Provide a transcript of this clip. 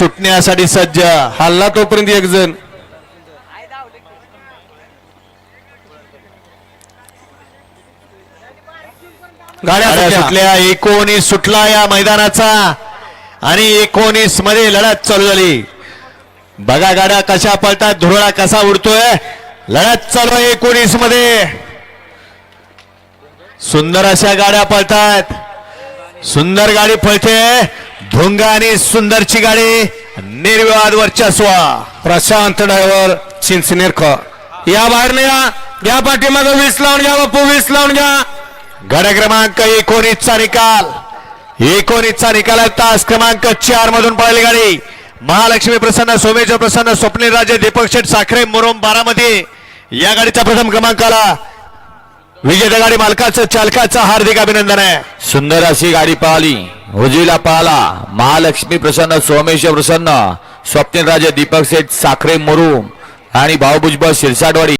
सुटण्यासाठी सज्ज. हल्ला तोपर्यंत एक जण. गाड्या. सुटल्या. एकोणीस सुटला या मैदानाचा. आणि एकोणीसमध्ये लढत चालू झाली. बघा गाड्या कशा पळतात. धुरळा कसा उडतोय. लढत चालू आहे एकोणीसमध्ये. सुंदर अशा गाड्या पळतात. सुंदर गाडी पळते. धोंगा आणि सुंदरची गाडी निर्विवाद वर्चस्व. प्रशांत ड्रायव्हर चिंचनेर या बाहेर या या पाठीमागं वीस लावून घ्या बापू वीस लावून घ्या. गड क्रमांक एकोणीसचा निकाल. एकोणीसचा निकाल. तास क्रमांक चार मधून पळाली गाडी. महालक्ष्मी प्रसन्न सोमेश्वर प्रसन्न स्वप्नील राजे दीपक शेठ साखरे मुरुम बारामध्ये या गाडीचा प्रथम क्रमांक आला. विजेता गाडी मालकाचं चालकाचं हार्दिक अभिनंदन आहे. सुंदर अशी गाडी पाहिली. उजवीला पाहला. महालक्ष्मी प्रसन्न सोमेश्वर प्रसन्न. स्वप्नील राजे दीपक सेठ साखरे मुरुम. आणि भाऊ भुजबळ शिरसाटवाडी.